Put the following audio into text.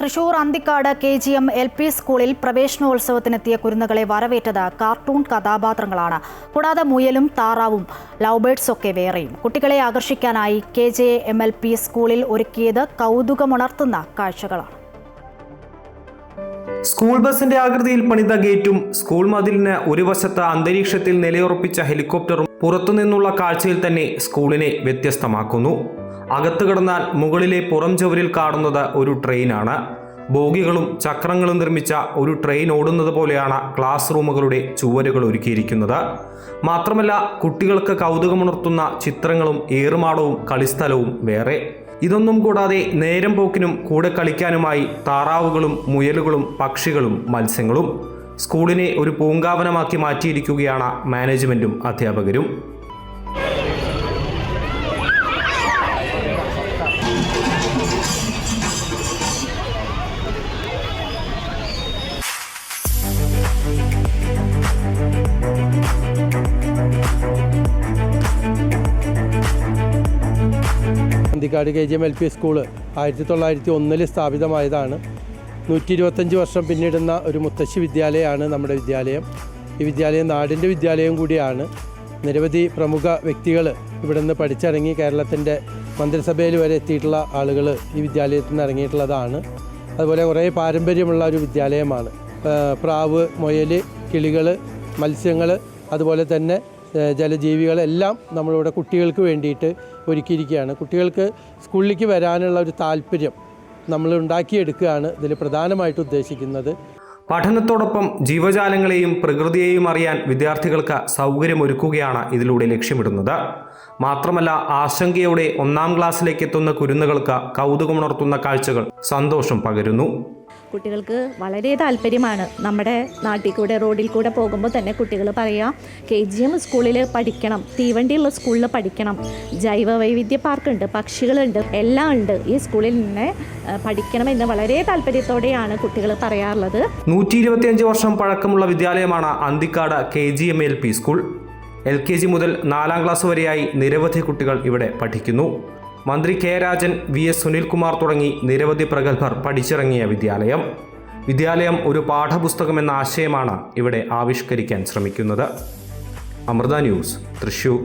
Thrissur Anthikad K G M L P സ്കൂളിൽ പ്രവേശനോത്സവത്തിനെത്തിയ കുരുന്നുകളെ വരവേറ്റത് കാർട്ടൂൺ കഥാപാത്രങ്ങളാണ്. കൂടാതെ മുയലും താറാവും ലവ് ഒക്കെ വേറെയും. കുട്ടികളെ ആകർഷിക്കാനായി K J M L P സ്കൂളിൽ ഒരുക്കിയത് കൗതുകമുണർത്തുന്ന കാഴ്ചകളാണ്. സ്കൂൾ ബസിന്റെ ആകൃതിയിൽ പണിത ഗേറ്റും സ്കൂൾ മതിലിന് ഒരു വശത്ത് അന്തരീക്ഷത്തിൽ നിലയുറപ്പിച്ച ഹെലികോപ്റ്ററും പുറത്തുനിന്നുള്ള കാഴ്ചയിൽ തന്നെ സ്കൂളിനെ വ്യത്യസ്തമാക്കുന്നു. അകത്ത് കിടന്നാൽ മുകളിലെ പുറം ചുവരിൽ കാണുന്നത് ഒരു ട്രെയിനാണ്. ബോഗികളും ചക്രങ്ങളും നിർമ്മിച്ച ഒരു ട്രെയിൻ ഓടുന്നത് പോലെയാണ് ക്ലാസ് റൂമുകളുടെ ചുവരുകൾ ഒരുക്കിയിരിക്കുന്നത്. മാത്രമല്ല കുട്ടികൾക്ക് കൗതുകമുണർത്തുന്ന ചിത്രങ്ങളും ഏറുമാടവും കളിസ്ഥലവും വേറെ. ഇതൊന്നും കൂടാതെ നേരം പോക്കിനും കൂടെ കളിക്കാനുമായി താറാവുകളും മുയലുകളും പക്ഷികളും മത്സ്യങ്ങളും. സ്കൂളിനെ ഒരു പൂങ്കാവനമാക്കി മാറ്റിയിരിക്കുകയാണ് മാനേജ്മെന്റും അധ്യാപകരും. Anthikad K G M L P school ആയിരത്തി തൊള്ളായിരത്തി ഒന്നിൽ സ്ഥാപിതമായതാണ്. നൂറ്റി ഇരുപത്തഞ്ച് വർഷം പിന്നിടുന്ന ഒരു മുത്തശ്ശി വിദ്യാലയമാണ് നമ്മുടെ വിദ്യാലയം. ഈ വിദ്യാലയം നാടിന്റെ വിദ്യാലയം കൂടിയാണ്. നിരവധി പ്രമുഖ വ്യക്തികൾ ഇവിടെ നിന്ന് പഠിച്ചിറങ്ങി കേരളത്തിന്റെ മന്ത്രിസഭയിൽ വരെ എത്തിയിട്ടുള്ള ആളുകൾ ഈ വിദ്യാലയത്തിൽ നിന്ന് ഇറങ്ങിയിട്ടുള്ളതാണ്. അതുപോലെ കുറേ പാരമ്പര്യമുള്ള ഒരു വിദ്യാലയമാണ്. പ്രാവ് മുയൽ കിളികൾ മത്സ്യങ്ങൾ അതുപോലെ തന്നെ ജലജീവികളെല്ലാം നമ്മളിവിടെ കുട്ടികൾക്ക് വേണ്ടിയിട്ട് ഒരുക്കിയിരിക്കുകയാണ്. കുട്ടികൾക്ക് സ്കൂളിലേക്ക് വരാനുള്ള ഒരു താല്പര്യം നമ്മൾ ഉണ്ടാക്കിയെടുക്കുകയാണ് ഇതിൽ പ്രധാനമായിട്ട് ഉദ്ദേശിക്കുന്നത്. പഠനത്തോടൊപ്പം ജീവജാലങ്ങളെയും പ്രകൃതിയെയും അറിയാൻ വിദ്യാർത്ഥികൾക്ക് സൗകര്യമൊരുക്കുകയാണ് ഇതിലൂടെ ലക്ഷ്യമിടുന്നത്. മാത്രമല്ല ആശങ്കയോടെ ഒന്നാം ക്ലാസ്സിലേക്ക് എത്തുന്ന കുരുന്നുകൾക്ക് കൗതുകമുണർത്തുന്ന കാഴ്ചകൾ സന്തോഷം പകരുന്നു. കുട്ടികൾക്ക് വളരെ താല്പര്യമാണ് നമ്മുടെ നാട്ടിൽ കൂടെ റോഡിൽ കൂടെ പോകുമ്പോൾ തന്നെ കുട്ടികൾ പറയാം കെ ജി എം സ്കൂളിൽ പഠിക്കണം തീവണ്ടിയുള്ള സ്കൂളിൽ പഠിക്കണം. ജൈവ വൈവിധ്യ പാർക്കുണ്ട് പക്ഷികളുണ്ട് എല്ലാം ഉണ്ട്. ഈ സ്കൂളിൽ നിന്ന് പഠിക്കണം പഠിക്കണമെന്ന് വളരെ താല്പര്യത്തോടെയാണ് കുട്ടികൾ പറയാറുള്ളത്. നൂറ്റി ഇരുപത്തിയഞ്ച് വർഷം പഴക്കമുള്ള വിദ്യാലയമാണ് Anthikad K G M L P school. L K G മുതൽ നാലാം ക്ലാസ് വരെയായി നിരവധി കുട്ടികൾ ഇവിടെ പഠിക്കുന്നു. മന്ത്രി K Rajan V S Sunilkumar തുടങ്ങി നിരവധി പ്രഗത്ഭർ പഠിച്ചിറങ്ങിയ വിദ്യാലയം. വിദ്യാലയം ഒരു പാഠപുസ്തകം എന്ന ആശയമാണ് ഇവിടെ ആവിഷ്കരിക്കാൻ ശ്രമിക്കുന്നത്. അമൃത ന്യൂസ് തൃശൂർ.